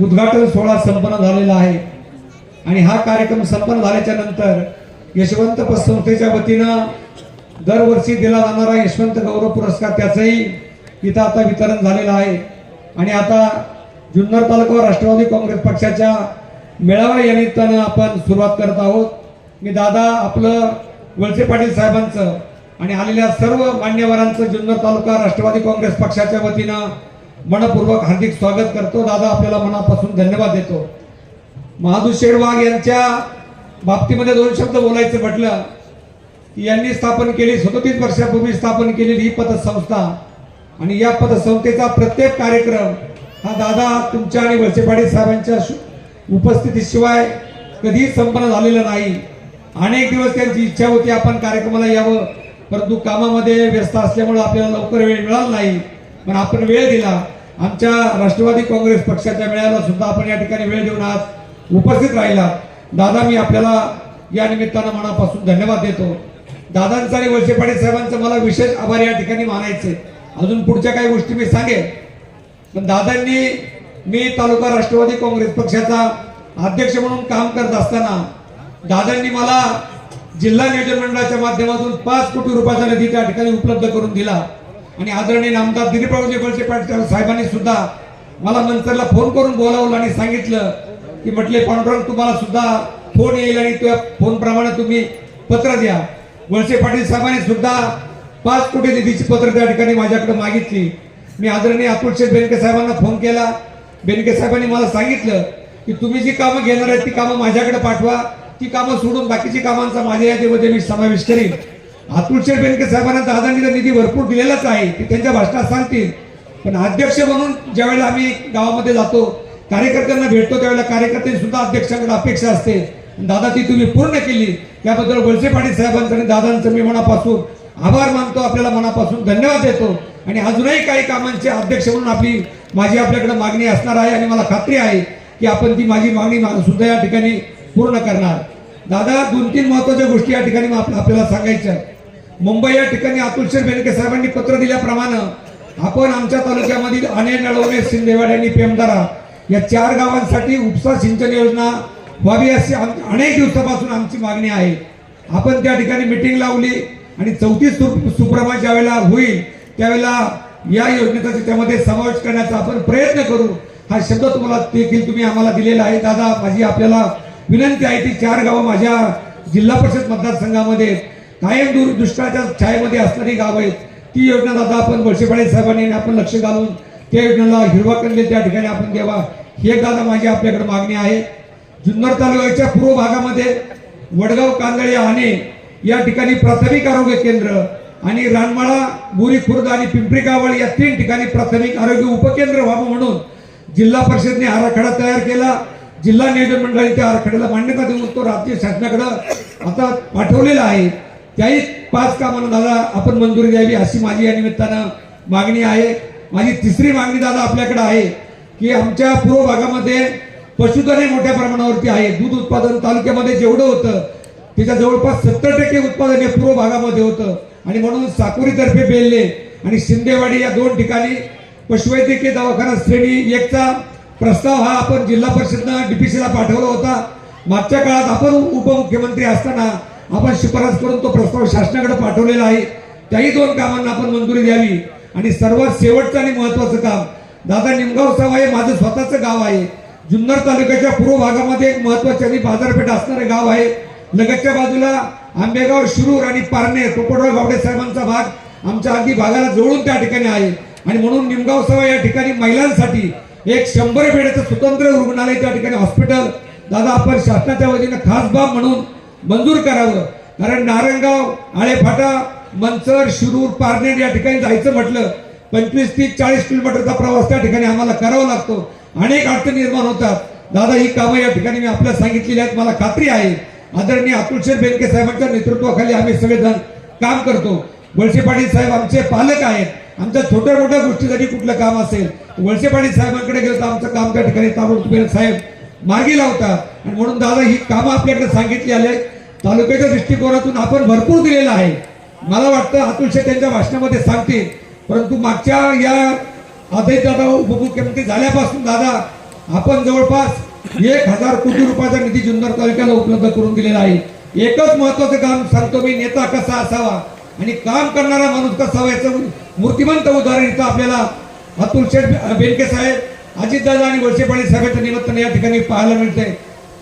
उद्घाटन सोहळा संपन्न झालेला आहे. आणि हा कार्यक्रम संपन्न झाल्याच्यानंतर यशवंत पतसंस्थेच्या वतीनं दरवर्षी दिला जाणारा यशवंत गौरव पुरस्कार त्याचंही इथं आता वितरण झालेलं आहे. आणि आता जुन्नर तालुका राष्ट्रवादी काँग्रेस पक्षाच्या मेळावा या निमित्तानं आपण सुरुवात करत आहोत. मी दादा आपलं वळसे पाटील साहेबांचं आणि आलेल्या सर्व मान्यवरांचं जुन्नर तालुका राष्ट्रवादी काँग्रेस पक्षाच्या वतीनं मनपूर्वक हार्दिक स्वागत करतो. दादा आपल्याला मनापासून धन्यवाद देतो. महादू शेडवाग यांच्या बाबतीमध्ये दोन शब्द बोलायचं म्हटलं की यांनी स्थापन केली सदोतीस वर्षापूर्वी स्थापन केलेली ही पतसंस्था. आणि या पतसंस्थेचा प्रत्येक कार्यक्रम हा दादा तुमच्या आणि वळसे साहेबांच्या उपस्थितीशिवाय कधीही संपन्न झालेला नाही. अनेक दिवस त्यांची इच्छा होती आपण कार्यक्रमाला यावं. परंतु कामामध्ये व्यस्त असल्यामुळे आपल्याला लवकर वेळ मिळाला नाही. पण आपण वेळ दिला. आमच्या राष्ट्रवादी काँग्रेस पक्षाच्या मेळाव्याला सुद्धा आपण या ठिकाणी वेळ देऊन आज उपस्थित राहिला. दादा मी आपल्याला या निमित्तानं मनापासून धन्यवाद देतो. दादांचा आणि वळसे पाटील साहेबांचं मला विशेष आभार या ठिकाणी मानायचे. अजून पुढच्या काही गोष्टी मी सांगेन. पण दादांनी मी तालुका राष्ट्रवादी काँग्रेस पक्षाचा अध्यक्ष म्हणून काम करत असताना दादांनी मला जिल्हा नियोजन मंडळाच्या माध्यमातून पाच कोटी रुपयाचा निधी त्या ठिकाणी उपलब्ध करून दिला. आणि आदरणीय आमदार दिलीपरावजी वळसे पाटील साहेबांनी सुद्धा मला नंतरला फोन करून बोलावलं आणि सांगितलं की म्हटले पांडुरंग तुम्हाला सुद्धा फोन येईल आणि त्या फोनप्रमाणे तुम्ही पत्र द्या. वळसे पाटील साहेबांनी सुद्धा पाच कोटी निधीची पत्र त्या ठिकाणी माझ्याकडे मागितली. मी आदरणीय अतुलशेठ बेनके साहेबांना फोन केला. बेनके साहेबांनी मला सांगितलं की तुम्ही जी कामं घेणार आहेत ती कामं माझ्याकडे पाठवा. ती कामं सोडून बाकीची कामांचा माझ्या यादीमध्ये मी समावेश करीन. अतुल शेठ बेनके साहेबांना दादांनी निधी भरपूर दिलेलाच आहे ते त्यांच्या भाषणात सांगतील. पण अध्यक्ष म्हणून ज्यावेळेला आम्ही गावामध्ये जातो कार्यकर्त्यांना भेटतो त्यावेळेला कार्यकर्ते सुद्धा अध्यक्षांकडे अपेक्षा असते. दादा ती तुम्ही पूर्ण केली. त्याबद्दल वळसे पाटील साहेबांचं आणि दादांचं मी मनापासून आभार मानतो आपल्याला मनापासून धन्यवाद देतो. आणि अजूनही काही कामांचे अध्यक्ष म्हणून आपली माझी आपल्याकडे मागणी असणार आहे आणि मला खात्री आहे की आपण ती माझी मागणी सुद्धा या ठिकाणी पूर्ण करणार. दादा दोन तीन महत्त्वाच्या गोष्टी या ठिकाणी आपल्याला सांगायच्या आहेत. मुंबई या ठिकाणी अतुल शेठ बेनके साहेबांनी पत्र दिल्याप्रमाणे आपण आमच्या तालुक्यामधील अने नळवणे सिंदेवाड आणि पेमदारा या चार गावांसाठी उपसा सिंचन योजना व्हावी अशी अनेक दिवसापासून आमची मागणी आहे. आपण त्या ठिकाणी मिटिंग लावली आणि चौतीस सुप्रमा ज्यावेळेला होईल त्यावेळेला या योजनेचा त्यामध्ये समावेश करण्याचा आपण प्रयत्न करू. हा शब्द तुम्हाला देखील तुम्ही आम्हाला दिलेला आहे. दादा माझी आपल्याला विनंती आहे ती चार गावं माझ्या जिल्हा परिषद मतदारसंघामध्ये कायम दूर दुष्काळाच्या छायेमध्ये असणारी गावं आहेत. ती योजना दादा आपण वळसेपाडे साहेबांनी आपण लक्ष घालून त्या योजनेला हिरवा कंदील त्या ठिकाणी आपण द्यावा. ही एक दादा माझी आपल्याकडे मागणी आहे. जुन्नर तालुक्याच्या पूर्व भागामध्ये वडगाव कांदळे आणे या ठिकाणी प्राथमिक आरोग्य केंद्र आणि रानमाळा बोरी खुर्द आणि पिंपरी कावळ या तीन ठिकाणी प्राथमिक आरोग्य उपकेंद्र व्हावं म्हणून जिल्हा परिषदने आराखडा तयार केला. जिल्हा नियोजन मंडळाने त्या आराखड्याला मान्यता देऊन तो राज्य शासनाकडं आता पाठवलेला आहे. त्याही पाच कामांना दादा आपण मंजुरी द्यावी अशी माझी या निमित्तानं मागणी आहे. माझी तिसरी मागणी दादा आपल्याकडे आहे की आमच्या पूर्व भागामध्ये पशुधन हे मोठ्या प्रमाणावरती आहे. दूध उत्पादन तालुक्यामध्ये जेवढं होतं त्याच्या जवळपास सत्तर टक्के उत्पादन हे पूर्व भागामध्ये होतं. आणि म्हणून साकुरीतर्फे बेल्ले आणि शिंदेवाडी या दोन ठिकाणी पशुवैद्यकीय दवाखाना श्रेणी एकचा प्रस्ताव हा आपण जिल्हा परिषदनं डीपीसीला पाठवला होता. मागच्या काळात आपण उपमुख्यमंत्री असताना आपण शिफारस करून तो प्रस्ताव शासनाकडे पाठवलेला आहे. त्याही दोन कामांना आपण मंजुरी द्यावी. आणि सर्वात शेवटचं आणि महत्वाचं काम दादा निमगाव साव हे माझं स्वतःचं गाव आहे. जुन्नर तालुक्याच्या पूर्व भागामध्ये एक महत्वाची आणि बाजारपेठ असणारे गाव आहे. लगतच्या बाजूला आंबेगाव शिरूर आणि पारणे पोपटराव गावडे साहेबांचा भाग आमच्या अगदी भागाला जवळून त्या ठिकाणी आहे. आणि म्हणून निमगाव सवा या ठिकाणी महिलांसाठी एक शंभर बेडचं स्वतंत्र रुग्णालय त्या ठिकाणी हॉस्पिटल. दादा आपण शासनाच्या वतीनं खास बाब म्हणून मंजूर करावं. कारण नारंगाव आळेफाटा मनसर शिरूर पारनेर या ठिकाणी जायचं म्हटलं पंचवीस तीस चाळीस किलोमीटरचा प्रवास त्या ठिकाणी आम्हाला करावा लागतो. अनेक अडचणी निर्माण होतात. दादा ही कामं या ठिकाणी मी आपल्याला सांगितलेली आहेत. मला खात्री आहे. आदरणीय अतुल शेठ बेनके साहेबांच्या नेतृत्वाखाली आम्ही सगळेजण काम करतो. वळसे पाटील साहेब आमचे पालक आहेत. आमच्या छोट्या मोठ्या गोष्टी जरी कुठलं काम असेल वळसे पाटील साहेबांकडे गेलं तर आमचं काम त्या ठिकाणी ताबडतोब साहेब मार्गी लावतात आणि म्हणून दादा ही कामं आपल्याकडे सांगितली आले. तालुक्याच्या दृष्टिकोनातून आपण भरपूर दिलेलं आहे. मला वाटतं अतुल शेठ त्यांच्या भाषणामध्ये सांगतील. परंतु मागच्या या आदेश दादा उपमुख्यमंत्री झाल्यापासून दादा आपण जवळपास एक हजार कोटी रुपयाचा निधी जुन्नर तालुक्याला उपलब्ध करून दिलेला आहे. एकच महत्वाचं काम सांगतो मी नेता कसा असावा आणि काम करणारा माणूस कसा याचं मूर्तिमंत उदाहरण इथं आपल्याला अतुल शेठ बेनके साहेब अजितदादा आणि वळसे पाटील साहेबांचं निमित्ताने या ठिकाणी पाहायला मिळते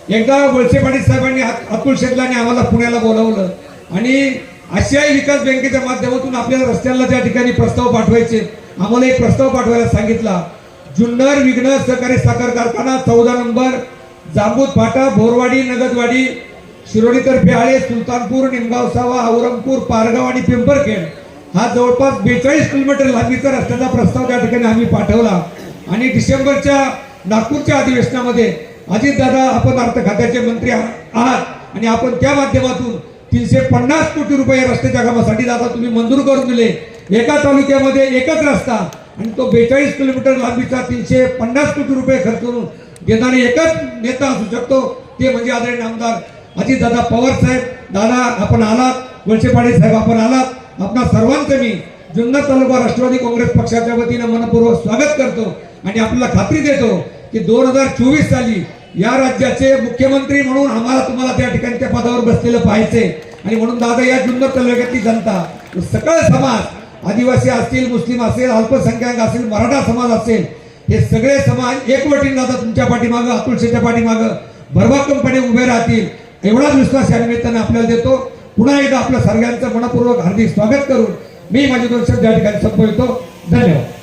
एकदा वळसे पाटील साहेबांनी अतुल शेतलाने आम्हाला पुण्याला बोलावलं आणि आशियाई विकास बँकेच्या माध्यमातून आपल्याला रस्त्याला त्या ठिकाणी प्रस्ताव पाठवायचे. आम्हाला एक प्रस्ताव पाठवायला सांगितला. जुन्नर विघ्न सहकारी साखर कारखाना चौदा नंबर जांबूत फाटा बोरवाडी नगदवाडी शिरोडी तर्फे आळे सुलतानपूर निमगाव सावा औरंगपूर पारगाव आणि पिंपरखेड. हा जवळपास बेचाळीस किलोमीटर लांबीचा रस्त्याचा प्रस्ताव त्या ठिकाणी आम्ही पाठवला. आणि डिसेंबरच्या नागपूरच्या अधिवेशनामध्ये अजितदादा आपण अर्थ खात्याचे मंत्री आहात. आणि आपण त्या माध्यमातून तीनशे पन्नास कोटी रुपये रस्त्याच्या कामासाठी दादा तुम्ही मंजूर करून दिले. एका तालुक्यामध्ये एकच रस्ता आणि तो बेचाळीस किलोमीटर लांबीचा तीनशे पन्नास कोटी रुपये खर्च करून घेणारे एकच नेता असू शकतो. ते म्हणजे आदरणीय आमदार अजितदादा पवार साहेब. दादा आपण आलात. वळसेपाडे साहेब आपण आलात. आपणा सर्वांचं मी जुन्नर तालुका राष्ट्रवादी काँग्रेस पक्षाच्या वतीनं मनपूर्वक स्वागत करतो आणि आपल्याला खात्री देतो की दोन हजार चोवीस साली या राज्याचे मुख्यमंत्री म्हणून आम्हाला तुम्हाला त्या ठिकाणी त्या पदावर बसलेलं पाहायचे आणि म्हणून दादा या जुन्नर तालुक्यातली जनता सकळ समाज आदिवासी असतील मुस्लिम असेल अल्पसंख्याक असेल मराठा समाज असेल हे सगळे समाज एकवटीने दादा तुमच्या पाठीमागं अतुल शेच्या पाठीमागं भरभक्कमपणे उभे राहतील एवढाच विश्वास या निमित्तानं आपल्याला देतो. पुन्हा एकदा आपल्या सर्वांचं मनपूर्वक हार्दिक स्वागत करून मी माझे दोन शब्द या ठिकाणी संपवितो. धन्यवाद.